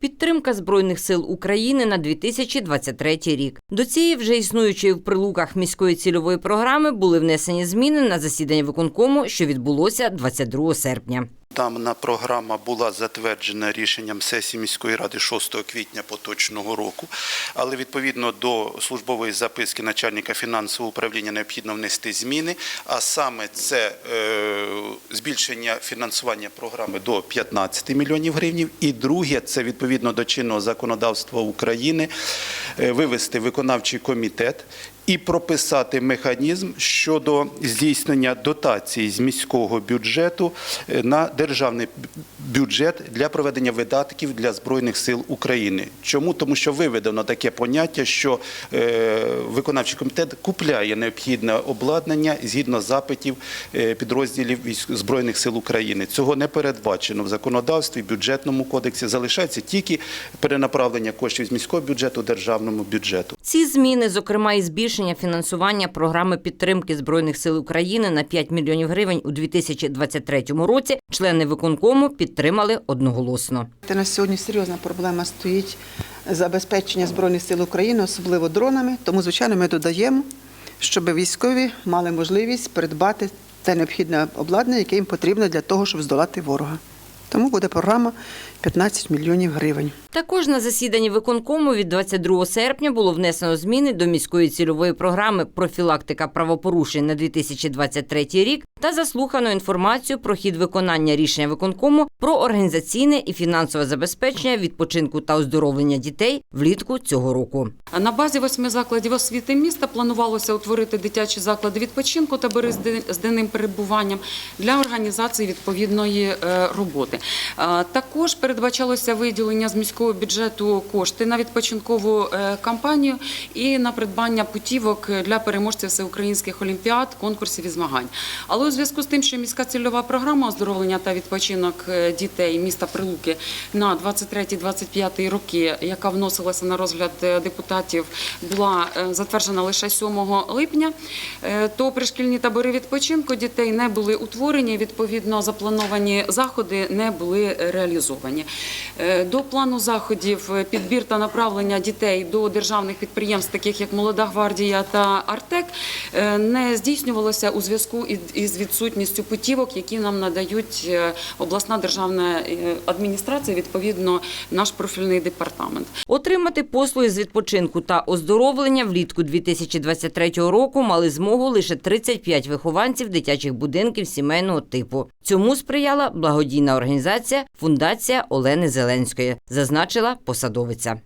Підтримка Збройних сил України на 2023 рік. До цієї вже існуючої в прилуках міської цільової програми були внесені зміни на засідання виконкому, що відбулося 22 серпня. Дана програма була затверджена рішенням сесії міської ради 6 квітня поточного року, але відповідно до службової записки начальника фінансового управління необхідно внести зміни, а саме це е, збільшення фінансування програми до 15 мільйонів гривнів. І друге, це відповідно до чинного законодавства України, е, вивести виконавчий комітет і прописати механізм щодо здійснення дотації з міського бюджету е, на державний бюджет для проведення видатків для збройних сил України. Чому тому, що виведено таке поняття, що е, виконавчий комітет купляє необхідне обладнання згідно запитів е, підрозділів збройних сил України. Цього не передбачено в законодавстві, бюджетному кодексі. Залишається тільки перенаправлення коштів з міського бюджету державному бюджету. Ці зміни, зокрема, і збільшення фінансування програми підтримки Збройних сил України на 5 мільйонів гривень у 2023 році, члени виконкому підтримали одноголосно. Та на сьогодні серйозна проблема стоїть забезпечення Збройних сил України, особливо дронами. Тому, звичайно, ми додаємо, щоб військові мали можливість придбати те необхідне обладнання, яке їм потрібно для того, щоб здолати ворога. Тому буде програма 15 мільйонів гривень. Також на засіданні виконкому від 22 серпня було внесено зміни до міської цільової програми профілактика правопорушень на 2023 рік та заслухано інформацію про хід виконання рішення виконкому про організаційне і фінансове забезпечення відпочинку та оздоровлення дітей влітку цього року. На базі восьми закладів освіти міста планувалося утворити дитячі заклади відпочинку та бери з ден- денним перебуванням для організації відповідної е, роботи. Також передбачалося виділення з міського бюджету кошти на відпочинкову е, кампанію і на придбання путівок для переможців всеукраїнських олімпіад, конкурсів і змагань. Але у зв'язку з тим, що міська цільова програма оздоровлення та відпочинок е, дітей міста Прилуки на 23-25 роки, яка вносилася на розгляд е, депутатів, була затверджена лише 7 липня, то пришкільні табори відпочинку дітей не були утворені. Відповідно, заплановані заходи не були реалізовані. Е, До плану заходів е, підбір та направлення дітей до державних підприємств, таких як Молода гвардія та Артек, е, не здійснювалося у зв'язку із- відсутністю путівок, які нам надають обласна державна адміністрація, відповідно, наш профільний департамент. Отримати послуги з відпочинку та оздоровлення влітку 2023 року мали змогу лише 35 вихованців дитячих будинків сімейного типу. Цьому сприяла благодійна організація Фундація Олени Зеленської, зазначила посадовиця.